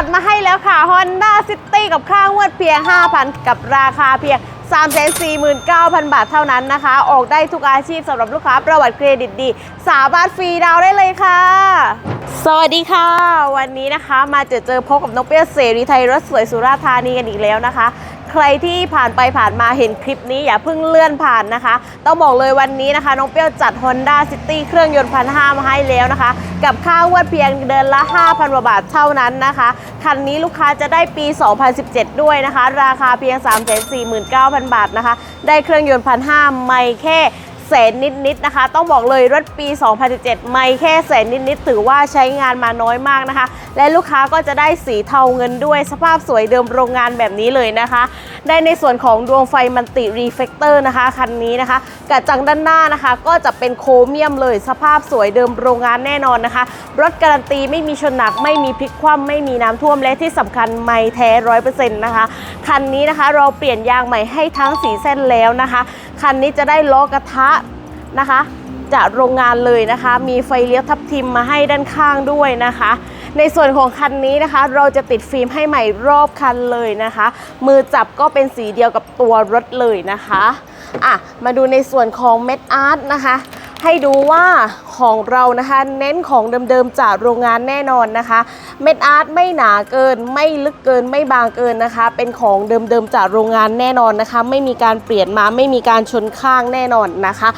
จัดมาให้แล้วค่ะ Honda City กับค่างวดเพียง 5,000 กับราคาเพียง 349,000 บาทเท่านั้นนะคะ ออกได้ทุกอาชีพสำหรับลูกค้าประวัติเครดิตดี สามารถฟรีดาวได้เลยค่ะ สวัสดีค่ะ วันนี้นะคะมาเจอเจอพบกับนกเปี้ยเสรีไทยรถสวยสุราษฎร์ธานีกันอีกแล้วนะคะใครที่ผ่านไปผ่านมาเห็นคลิปนี้อย่าเพิ่งเลื่อนผ่านนะคะ ต้องบอกเลยวันนี้นะคะ น้องเปรี้ยวจัด Honda City เครื่องยนต์พันห้ามาให้แล้วนะคะ กับค่างวดเพียงเดือนละ 5,000กว่าบาทเท่านั้นนะคะ คันนี้ลูกค้าจะได้ปี 2017 ด้วยนะคะ ราคาเพียง 349,000 บาทนะคะ ได้เครื่องยนต์พันห้าไม่แค่ แสนนิดๆนะคะ ต้องบอกเลยรถปี 2017 ไม่แค่แสนนิดๆถือว่าใช้งานมาน้อยมากนะคะ และลูกค้าก็จะได้สีเทาเงินด้วยสภาพสวยเดิมโรงงานแบบนี้เลยนะคะ ได้ในส่วนของดวงไฟมันติรีเฟกเตอร์นะคะคันนี้นะคะกระจังด้านหน้านะคะ ก็จะเป็นโครเมียมเลยสภาพสวยเดิมโรงงานแน่นอนนะคะ รถการันตีไม่มีชนหนักไม่มีพลิกคว่ำไม่มีน้ำท่วมและที่สำคัญไม่แท้ร้อยเปอร์เซ็นต์นะคะคันนี้นะคะเราเปลี่ยนยางใหม่ให้ทั้งสีเส้นแล้วนะคะ คันนี้จะได้ล้อกระทะนะคะ จากโรงงานเลยนะคะ มีไฟเลี้ยวทับทิมมาให้ด้านข้างด้วยนะคะ ในส่วนของคันนี้นะคะ เราจะติดฟิล์มให้ใหม่รอบคันเลยนะคะ มือจับก็เป็นสีเดียวกับตัวรถเลยนะคะอะมาดูในส่วนของเม็ดอาร์ตนะคะ ให้ดูว่า ของเรานะคะ เน้นของเดิมๆจากโรงงานแน่นอนนะคะ เม็ดอาร์ตไม่หนาเกิน ไม่ลึกเกินไม่บางเกินนะคะ เป็นของเดิมๆจากโรงงานแน่นอนนะคะ ไม่มีการเปลี่ยนมาไม่มีการชนข้างแน่นอนนะคะ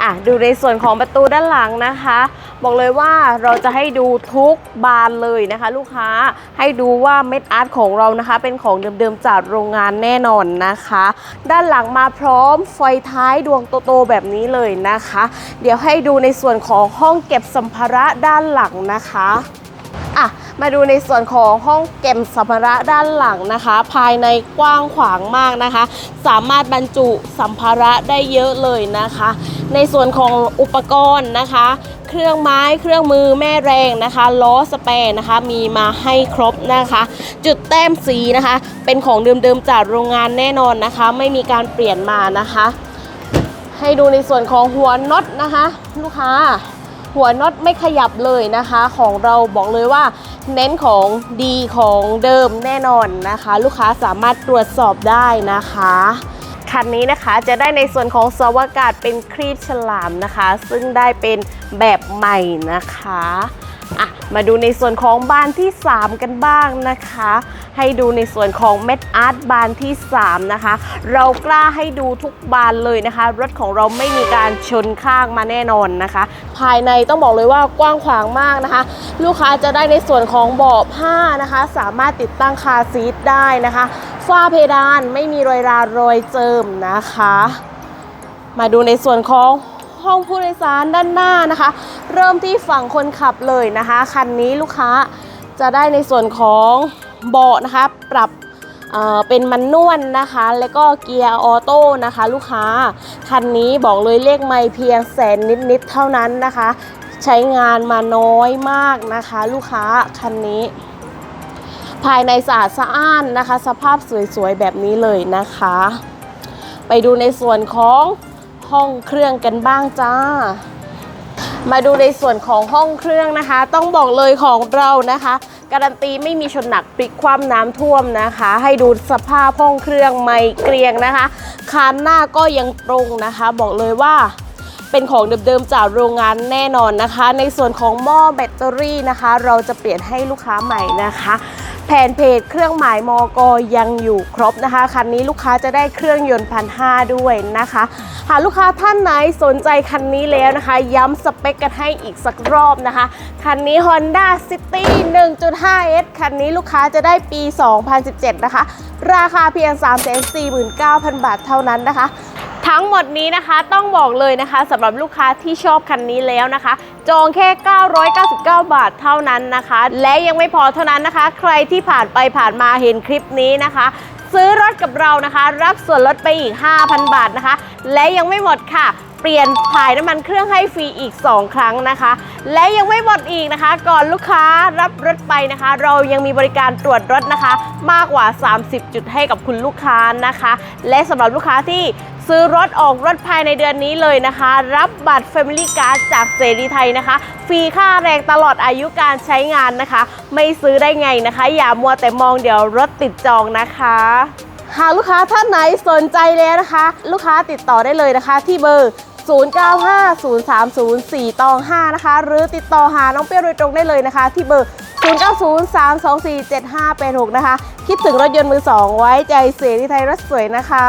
อะดูในส่วนของประตูด้านหลังนะคะ บอกเลยว่าเราจะให้ดูทุกบานเลยนะคะ ลูกค้าให้ดูว่าเม็ดอาร์ตของเรานะคะ เป็นของเดิมๆจากโรงงานแน่นอนนะคะ ด้านหลังมาพร้อมไฟท้ายดวงโตๆแบบนี้เลยนะคะ เดี๋ยวให้ดูในส่วนของของห้องเก็บสัมภาระด้านหลังนะคะอะมาดูในส่วนของห้องเก็บสัมภาระด้านหลังนะคะ ภายในกว้างขวางมากนะคะ สามารถบรรจุสัมภาระได้เยอะเลยนะคะ ในส่วนของอุปกรณ์นะคะ เครื่องไม้เครื่องมือแม่แรงนะคะล้อสเปรนะคะ มีมาให้ครบนะคะ จุดแต้มสีนะคะ เป็นของเดิมๆจากโรงงานแน่นอนนะคะ ไม่มีการเปลี่ยนมานะคะ ให้ดูในส่วนของหัวน็อตนะคะ ลูกค้า หัวน็อตไม่ขยับเลยนะคะ ของเราบอกเลยว่า เน้นของดีของเดิมแน่นอนนะคะ ลูกค้าสามารถตรวจสอบได้นะคะคันนี้นะคะจะได้ในส่วนของสวากาศเป็นครีบฉลามนะคะ ซึ่งได้เป็นแบบใหม่นะคะ อะมาดูในส่วนของบานที่ 3 กันบ้างนะคะ ให้ดูในส่วนของเม็ดอาร์ตบานที่ 3 นะคะ เรากล้าให้ดูทุกบานเลยนะคะ รถของเราไม่มีการชนข้างมาแน่นอนนะคะ ภายในต้องบอกเลยว่ากว้างขวางมากนะคะ ลูกค้าจะได้ในส่วนของเบาะผ้านะคะ สามารถติดตั้งคาซีทได้นะคะฝ้าเพดานไม่มีรอยรารอยเจิมนะคะ มาดูในส่วนของ ห้องผู้โดยสารด้านหน้านะคะ เริ่มที่ฝั่งคนขับเลยนะคะ คันนี้ลูกค้าจะได้ในส่วนของเบาะนะคะ ปรับเเป็นมันนวลนะคะ แล้วก็เกียร์ออโต้นะคะ ลูกค้า คันนี้บอกเลยเลขไม่เพียงแสนนิดๆเท่านั้นนะคะ ใช้งานมาน้อยมากนะคะ ลูกค้าคันนี้ ภายในสะอาดสะอ้านนะคะ สภาพสวยๆแบบนี้เลยนะคะ ไปดูในส่วนของ ห้องเครื่องกันบ้างจ้า มาดูในส่วนของห้องเครื่องนะคะ ต้องบอกเลยของเรานะคะ การันตีไม่มีชนหนักพลิกคว่ำน้ำท่วมนะคะ ให้ดูสภาพห้องเครื่องไม่เกรียงนะคะคานหน้าก็ยังตรงนะคะ บอกเลยว่าเป็นของเดิมๆจากโรงงานแน่นอนนะคะ ในส่วนของหม้อแบตเตอรี่นะคะ เราจะเปลี่ยนให้ลูกค้าใหม่นะคะ แผ่นเพจเครื่องหมายมอกยังอยู่ครบนะคะ คันนี้ลูกค้าจะได้เครื่องยนต์พันห้าด้วยนะคะ หากลูกค้าท่านไหนสนใจคันนี้แล้วนะคะ ย้ำสเปคกันให้อีกสักรอบนะคะ คันนี้ Honda City 1.5S คันนี้ลูกค้าจะได้ปี 2017 นะคะ ราคาเพียง 349,000 บาทเท่านั้นนะคะ ทั้งหมดนี้นะคะต้องบอกเลยนะคะสำหรับลูกค้าที่ชอบคันนี้แล้วนะคะ จองแค่ 999 บาทเท่านั้นนะคะ และยังไม่พอเท่านั้นนะคะ ใครที่ผ่านไปผ่านมาเห็นคลิปนี้นะคะ ซื้อรถกับเรานะคะ รับส่วนลดไปอีก 5,000 บาทนะคะ และยังไม่หมดค่ะ ปปลี่ยนถ่ายน้ำมันเครื่องให้ฟรีอีก 2 ครั้งนะคะ และยังไม่หมดอีกนะคะ ก่อนลูกค้ารับรถไปนะคะ เรายังมีบริการตรวจรถนะคะ มากกว่า 30 จุดให้กับคุณลูกค้านะคะ และสำหรับลูกค้าที่ซื้อรถออกรถภายในเดือนนี้เลยนะคะ รับบัตร Family Card จากเสรีไทยนะคะ ฟรีค่าแรงตลอดอายุการใช้งานนะคะ ไม่ซื้อได้ไงนะคะ อย่ามัวแต่มองเดี๋ยวรถติดจองนะคะหากลูกค้าท่านไหนสนใจแล้วนะคะ ลูกค้าติดต่อได้เลยนะคะ ที่เบอร์ 095030ตอง5นะคะ หรือติดต่อหาน้องเปรี้ยวโดยตรงได้เลยนะคะ ที่เบอร์ 0903247586 นะคะ คิดถึงรถยนต์มือสองไว้ใจเสียดีไทยรถสวยนะคะ